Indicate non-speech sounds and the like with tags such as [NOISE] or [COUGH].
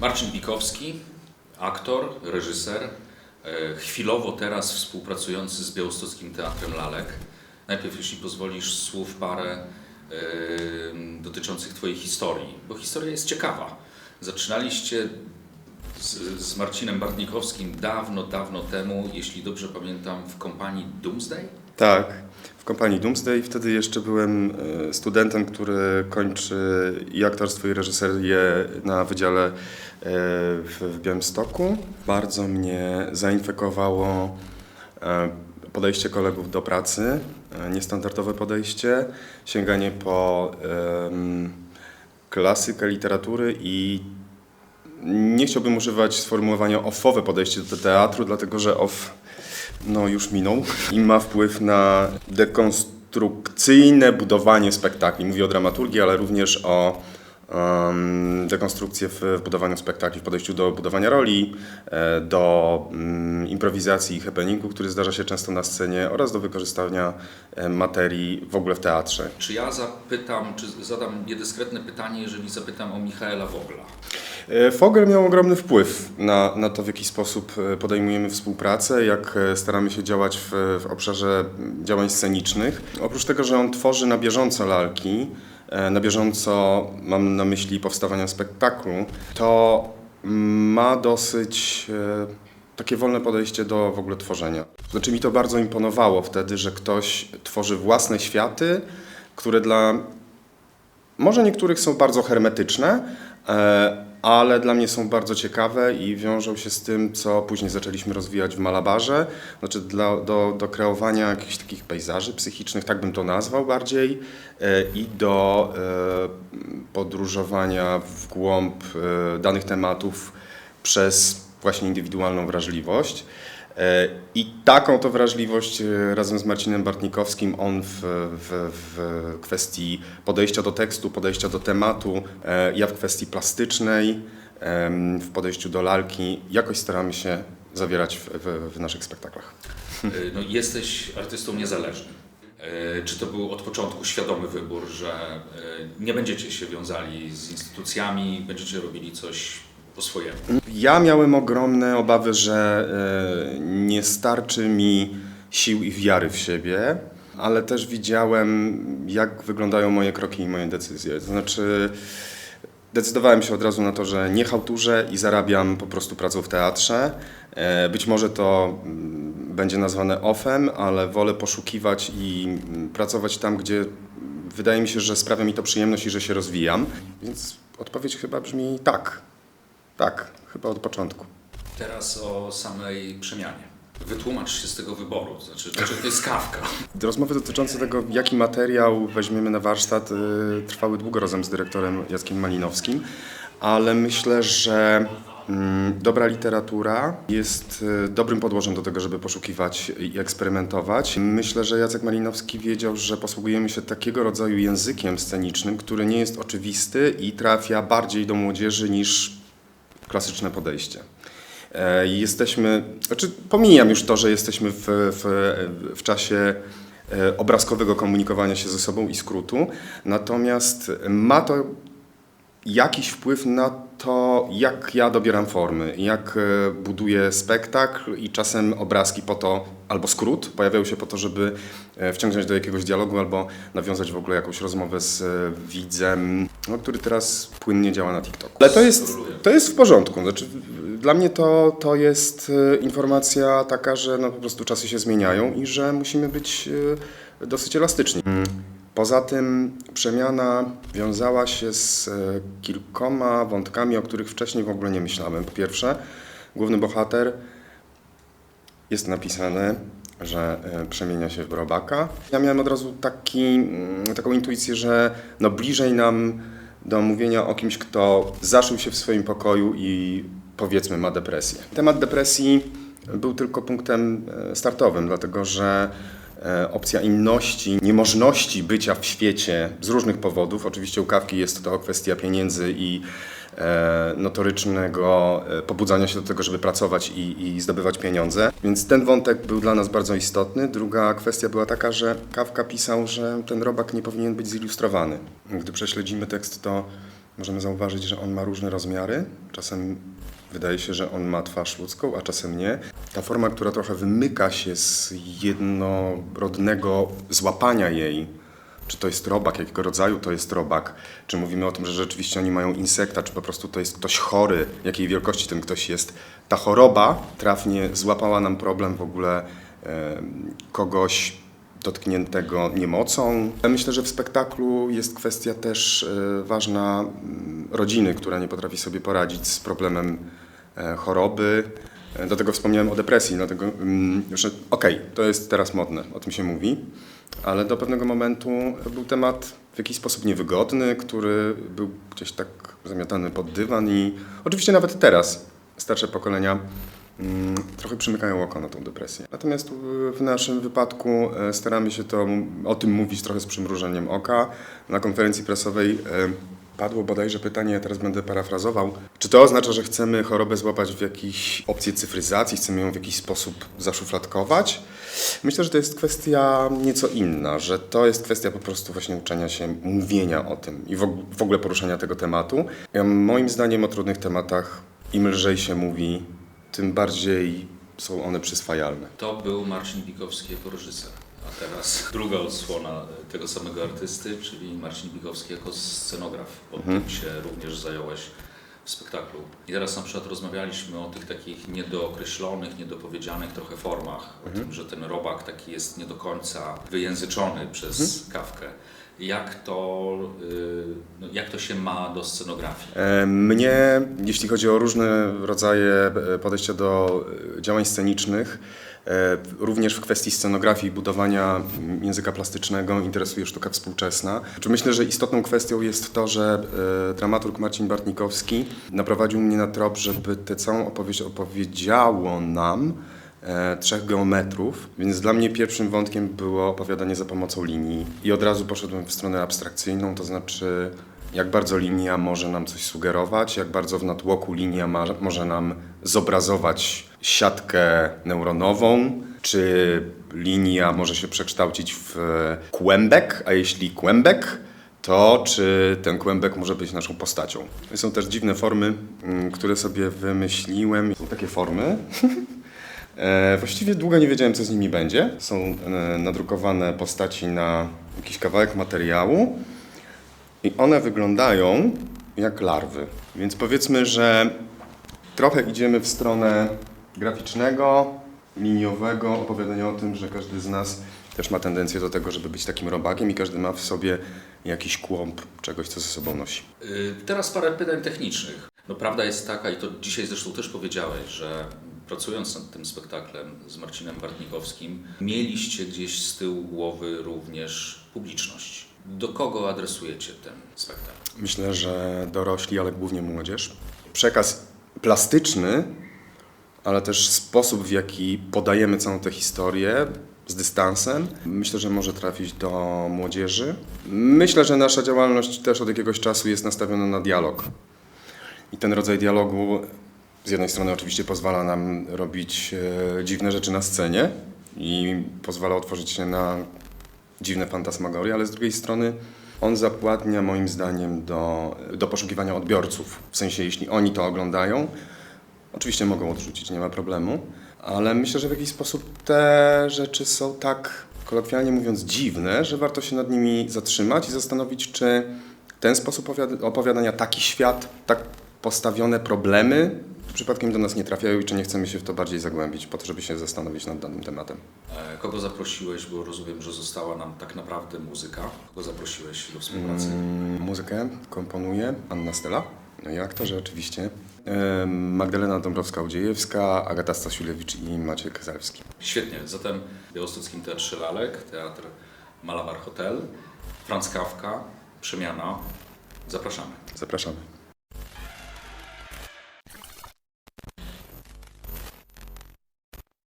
Marcin Bikowski, aktor, reżyser, e, chwilowo teraz współpracujący z Białostockim Teatrem Lalek. Najpierw, jeśli pozwolisz, słów parę e, dotyczących Twojej historii, bo historia jest ciekawa. Zaczynaliście z, z Marcinem Bartnikowskim dawno, dawno temu, jeśli dobrze pamiętam, w kompanii Doomsday? Tak, w kompanii Doomsday. Wtedy jeszcze byłem e, studentem, który kończy i aktorstwo, i reżyserię na wydziale w, Białymstoku. Bardzo mnie zainfekowało e, podejście kolegów do pracy, e, niestandardowe podejście, sięganie po klasykę literatury i nie chciałbym używać sformułowania offowe podejście do teatru, dlatego że off no, już minął i ma wpływ na dekonstrukcyjne budowanie spektakli. Mówię o dramaturgii, ale również o dekonstrukcję w, budowaniu spektakli, w podejściu do budowania roli, e, do mm, improwizacji i happeningu, który zdarza się często na scenie oraz do wykorzystania e, materii w ogóle w teatrze. Czy ja zapytam, czy zadam niedyskretne pytanie, jeżeli zapytam o Michaela Wogla? E, Fogel miał ogromny wpływ na, na to, w jaki sposób podejmujemy współpracę, jak staramy się działać w, w obszarze działań scenicznych. Oprócz tego, że on tworzy na bieżąco lalki, na bieżąco mam na myśli powstawania spektaklu, to ma dosyć e, takie wolne podejście do w ogóle tworzenia. Znaczy mi to bardzo imponowało wtedy, że ktoś tworzy własne światy, które dla może niektórych są bardzo hermetyczne, e, ale dla mnie są bardzo ciekawe i wiążą się z tym, co później zaczęliśmy rozwijać w Malabarze. Znaczy dla, do, do kreowania jakichś takich pejzaży psychicznych, tak bym to nazwał bardziej, e, i do e, podróżowania w głąb e, danych tematów przez właśnie indywidualną wrażliwość. E, I taką to wrażliwość e, razem z Marcinem Bartnikowskim on w, w, w kwestii podejścia do tekstu, podejścia do tematu, e, ja w kwestii plastycznej, w podejściu do lalki, jakoś staramy się zawierać w, w, w naszych spektaklach. E, No, jesteś artystą niezależnym. E, Czy to był od początku świadomy wybór, że e, nie będziecie się wiązali z instytucjami, będziecie robili coś po swojemu? Ja miałem ogromne obawy, że e, nie starczy mi sił i wiary w siebie, ale też widziałem, jak wyglądają moje kroki i moje decyzje. To znaczy, decydowałem się od razu na to, że nie hałturzę i zarabiam po prostu pracą w teatrze. E, Być może to mm, będzie nazwane offem, ale wolę poszukiwać i mm, pracować tam, gdzie wydaje mi się, że sprawia mi to przyjemność i że się rozwijam. Więc odpowiedź chyba brzmi tak. Tak, chyba od początku. Teraz o samej przemianie. Wytłumacz się z tego wyboru, to znaczy, to jest kawka? [LAUGHS] Rozmowy dotyczące tego, jaki materiał weźmiemy na warsztat, y, trwały długo razem z dyrektorem Jackiem Malinowskim, ale myślę, że mm, dobra literatura jest y, dobrym podłożem do tego, żeby poszukiwać i eksperymentować. Myślę, że Jacek Malinowski wiedział, że posługujemy się takiego rodzaju językiem scenicznym, który nie jest oczywisty i trafia bardziej do młodzieży niż klasyczne podejście. E, Jesteśmy, znaczy pomijam już to, że jesteśmy w, w, w czasie e, obrazkowego komunikowania się ze sobą i skrótu, natomiast ma to jakiś wpływ na to, jak ja dobieram formy, jak e, buduję spektakl i czasem obrazki po to, albo skrót, pojawiają się po to, żeby e, wciągnąć do jakiegoś dialogu albo nawiązać w ogóle jakąś rozmowę z e, widzem, no, który teraz płynnie działa na TikToku. Ale to jest, to jest w porządku. Znaczy, dla mnie to, to jest informacja taka, że no, po prostu czasy się zmieniają i że musimy być dosyć elastyczni. Poza tym przemiana wiązała się z e, kilkoma wątkami, o których wcześniej w ogóle nie myślałem. Po pierwsze, główny bohater jest napisane, że e, przemienia się w robaka. Ja miałem od razu taki, mm, taką intuicję, że no bliżej nam do mówienia o kimś, kto zaszył się w swoim pokoju i powiedzmy ma depresję. Temat depresji był tylko punktem e, startowym, dlatego że opcja inności, niemożności bycia w świecie z różnych powodów, oczywiście u Kawki jest to kwestia pieniędzy i e, notorycznego e, pobudzania się do tego, żeby pracować i, i zdobywać pieniądze. Więc ten wątek był dla nas bardzo istotny. Druga kwestia była taka, że Kawka pisał, że ten robak nie powinien być zilustrowany. Gdy prześledzimy tekst, to możemy zauważyć, że on ma różne rozmiary. Czasem wydaje się, że on ma twarz ludzką, a czasem nie. Ta forma, która trochę wymyka się z jednorodnego złapania jej, czy to jest robak, jakiego rodzaju to jest robak, czy mówimy o tym, że rzeczywiście oni mają insekta, czy po prostu to jest ktoś chory, jakiej wielkości ten ktoś jest. Ta choroba trafnie złapała nam problem w ogóle e, kogoś dotkniętego niemocą. Myślę, że w spektaklu jest kwestia też e, ważna mm, rodziny, która nie potrafi sobie poradzić z problemem e, choroby. E, Do tego wspomniałem o depresji, dlatego, mm, że okej, to jest teraz modne, o tym się mówi, ale do pewnego momentu był temat w jakiś sposób niewygodny, który był gdzieś tak zamiatany pod dywan i oczywiście nawet teraz starsze pokolenia trochę przymykają oko na tą depresję. Natomiast w- naszym wypadku e, staramy się to, o tym mówić trochę z przymrużeniem oka. Na konferencji prasowej e, Padło bodajże pytanie, ja teraz będę parafrazował. Czy to oznacza, że chcemy chorobę złapać w jakiejś opcję cyfryzacji, chcemy ją w jakiś sposób zaszufladkować? Myślę, że to jest kwestia nieco inna, że to jest kwestia po prostu właśnie uczenia się, mówienia o tym i w ogóle poruszania tego tematu. Ja, moim zdaniem o trudnych tematach im lżej się mówi, tym bardziej są one przyswajalne. To był Marcin Bikowski jako reżyser. A teraz druga odsłona tego samego artysty, czyli Marcin Bikowski jako scenograf. Bo Mhm. tym się również zająłeś w spektaklu. I teraz na przykład rozmawialiśmy o tych takich niedookreślonych, niedopowiedzianych trochę formach. O Mhm. tym, że ten robak taki jest nie do końca wyjęzyczony przez Mhm. kawkę. Jak to, y, no, jak to się ma do scenografii? E, Mnie, jeśli chodzi o różne rodzaje e, podejścia do e, działań scenicznych, również w kwestii scenografii i budowania mm, języka plastycznego interesuje sztuka współczesna. Myślę, że istotną kwestią jest to, że dramaturg Marcin Bartnikowski naprowadził mnie na trop, żeby tę całą opowieść opowiedziało nam trzech geometrów, więc dla mnie pierwszym wątkiem było opowiadanie za pomocą linii i od razu poszedłem w stronę abstrakcyjną, to znaczy jak bardzo linia może nam coś sugerować, jak bardzo w natłoku linia ma, może nam zobrazować siatkę neuronową, czy linia może się przekształcić w kłębek, a jeśli kłębek, to czy ten kłębek może być naszą postacią. Są też dziwne formy, mm, które sobie wymyśliłem. Są takie formy, E, [LAUGHS] Właściwie długo nie wiedziałem, co z nimi będzie. Są e, nadrukowane postaci na jakiś kawałek materiału i one wyglądają jak larwy. Więc powiedzmy, że trochę idziemy w stronę graficznego, liniowego opowiadania o tym, że każdy z nas też ma tendencję do tego, żeby być takim robakiem i każdy ma w sobie jakiś kłąb czegoś, co ze sobą nosi. Y, Teraz parę pytań technicznych. No prawda jest taka, i to dzisiaj zresztą też powiedziałeś, że pracując nad tym spektaklem z Marcinem Bartnikowskim, mieliście gdzieś z tyłu głowy również publiczność. Do kogo adresujecie ten spektakl? Myślę, że dorośli, ale głównie młodzież. Przekaz plastyczny, ale też sposób, w jaki podajemy całą tę historię z dystansem, myślę, że może trafić do młodzieży. Myślę, że nasza działalność też od jakiegoś czasu jest nastawiona na dialog. I ten rodzaj dialogu z jednej strony oczywiście pozwala nam robić e, dziwne rzeczy na scenie i pozwala otworzyć się na dziwne fantasmagorie, ale z drugiej strony on zapładnia moim zdaniem do, do poszukiwania odbiorców. W sensie, jeśli oni to oglądają, oczywiście mogą odrzucić, nie ma problemu, ale myślę, że w jakiś sposób te rzeczy są tak, kolokwialnie mówiąc, dziwne, że warto się nad nimi zatrzymać i zastanowić, czy ten sposób opowiada- opowiadania, taki świat, tak postawione problemy przypadkiem do nas nie trafiają i czy nie chcemy się w to bardziej zagłębić, po to, żeby się zastanowić nad danym tematem. E, Kogo zaprosiłeś, bo rozumiem, że została nam tak naprawdę muzyka. Kogo zaprosiłeś do współpracy? Mm, Muzykę komponuje Anna Stella, no i aktorzy oczywiście. Em, Magdalena Dąbrowska-Udziejewska, Agata Stasiulewicz i Maciej Kezalewski. Świetnie. Zatem w Białostockim Teatrze Lalek, Teatr Malawar Hotel, Franz Kawka, Przemiana. Zapraszamy. Zapraszamy.